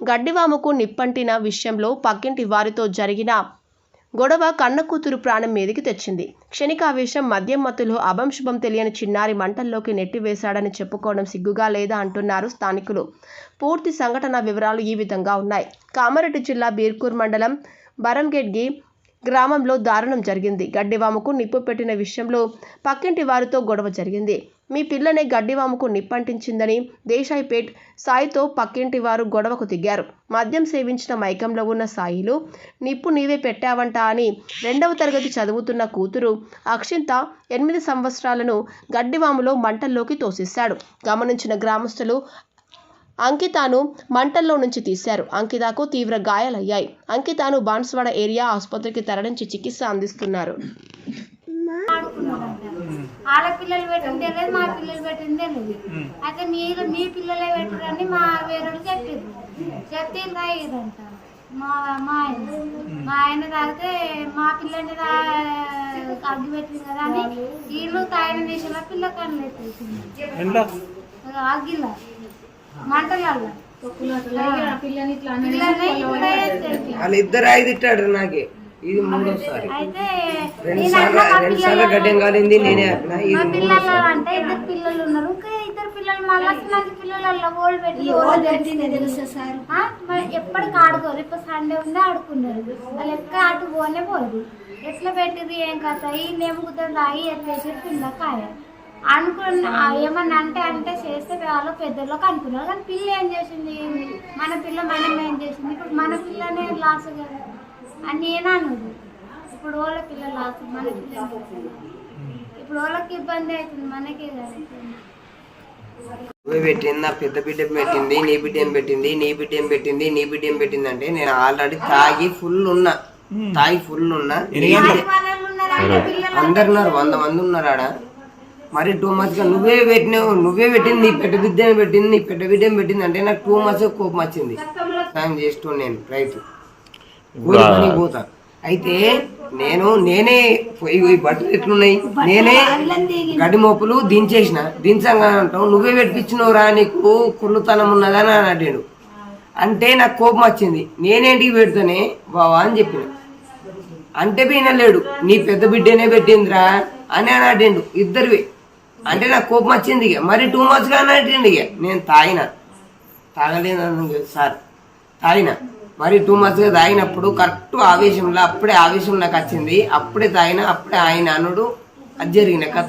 గడ్డివాముకు నిప్పంటిన విషయంలో పక్కింటి వారితో జరిగిన గొడవ కన్న కూతురు ప్రాణం మీదికి తెచ్చింది. క్షణికావేశం మద్యం మత్తులో అభంశుభం తెలియని చిన్నారి మంటల్లోకి నెట్టివేశాడని చెప్పుకోవడం సిగ్గుగా లేదా అంటున్నారు స్థానికులు. పూర్తి సంఘటన వివరాలు ఈ విధంగా ఉన్నాయి. కామారెడ్డి జిల్లా బీర్కూర్ మండలం బరంగెడ్గి గ్రామంలో దారుణం జరిగింది. గడ్డివాముకు నిప్పు పెట్టిన విషయంలో పక్కింటి వారితో గొడవ జరిగింది. మీ పిల్లనే గడ్డివాముకు నిప్పంటించిందని దేశాయిపేట్ సాయితో పక్కింటి వారు గొడవకు దిగారు. మద్యం సేవించిన మైకంలో ఉన్న సాయిలు నిప్పు నీవే పెట్టావంట అని రెండవ తరగతి చదువుతున్న కూతురు అక్షింత ఎనిమిది సంవత్సరాలను గడ్డివాములో మంటల్లోకి తోసేశాడు. గమనించిన గ్రామస్తులు అంకితాను మంటల్లో నుంచి తీశారు. అంకితకు తీవ్ర గాయాలయ్యాయి. అంకితాను బాన్స్వాడ ఏరియా ఆసుపత్రికి తరలించి చికిత్స అందిస్తున్నారు. వాళ్ళ పిల్లలు పెట్టింది తెలియదు మా పిల్లలు పెట్టింది తెలియదు అయితే మీరు మీ పిల్లలే పెట్టిరని మా వేరేడు చెప్పారు చెప్తే తాగిరంట మా మా ఆయన. మా ఆయన తాగితే మా పిల్లని అగ్గి పెట్టింది కదా అని వీళ్ళు తాగిన దేశంలో పిల్ల ఎండ్లా అగ్గిలా. ఎత్తేసింది. వాళ్ళిద్దరు ఐదు ఇట్టాడు నాకే. ఇది మూడోసారి. అయితే రెండు నేను సార్లు అన్నా మా రెండు సార్లు పిల్లలు- గడ్డం కాలింది నేనే ఇది అంటే ఇద్దరు పిల్లలు ఉన్నారు. ఇద్దరు పిల్లలు మళ్ళీ పెట్టి ఎప్పటికి ఆడుకోరు. ఇప్పుడు సండే ఉంది ఆడుకున్నారు. వాళ్ళు ఎక్క అటు పోనే పోరు ఎట్లా పెట్టింది ఏం కథ? ఈ నెమ్ముకుతుంది తాగి ఎట్లేసి కింద కాయ అనుకున్న ఏమన్నా అంటే అంటే చేస్తే వాళ్ళు పెద్దలోకి అనుకున్నారు కానీ పిల్ల ఏం చేసింది? మన పిల్ల మనం ఏం చేసింది? ఇప్పుడు మన పిల్లనే లాస్ కదా. అని నేనే ఇప్పుడు వాళ్ళ పిల్ల లాస్ మన పిల్ల ఇప్పుడు వాళ్ళకి ఇబ్బంది అవుతుంది మనకే కదా పెట్టింది నా పెద్ద బిడ్డ పెట్టింది నీ బిడ్డ ఏం పెట్టింది నీ బిడ్డ ఏం పెట్టింది నీ బిడ్డ ఏం పెట్టింది అంటే నేను ఆల్రెడీ తాగి ఫుల్ ఉన్నా. తాగి ఫుల్ ఉన్నా. ఎన్ని గంటలు? వాళ్ళు ఉన్నారంటే పిల్లలు అందరు ఉన్నారు వంద మంది ఉన్నారు ఆడ మరి టూ మచ్గా నువ్వే పెట్టినావు నువ్వే పెట్టింది నీ పెద్ద బిడ్డ ఏం పెట్టింది నీ పెద్ద బిడ్డ ఏం పెట్టింది అంటే నాకు టూ మచ్ కోపం వచ్చింది. సాయం చేస్తూ నేను రైతు కూలి పోతా. అయితే నేను నేనే పోయి ఈ బట్టలు ఎట్లున్నాయి? నేనే గడి మోపులు దించేసిన. దించంగా అంటావు నువ్వే పెట్టించినవురా నీకు కుళ్ళుతనం ఉన్నదని అని అడిగాడు. అంటే నాకు కోపం వచ్చింది. నేనేంటికి పెడతానే బావా అని చెప్పిన. అంటే లేడు నీ పెద్ద బిడ్డనే పెట్టిందిరా అని అని అడిగిండు. ఇద్దరివి. అంటే నాకు కోపం వచ్చింది ఇక. మరి టూ మచ్గా అని ఇక? నేను తాగిన. తాగలేదు సార్. తాగిన. మరి టూ మచ్గా తాగినప్పుడు కరెక్ట్ ఆవేశంలో అప్పుడే ఆవేశం నాకు వచ్చింది. అప్పుడే తాగిన అప్పుడే ఆయన అనుడు అది జరిగిన కథ.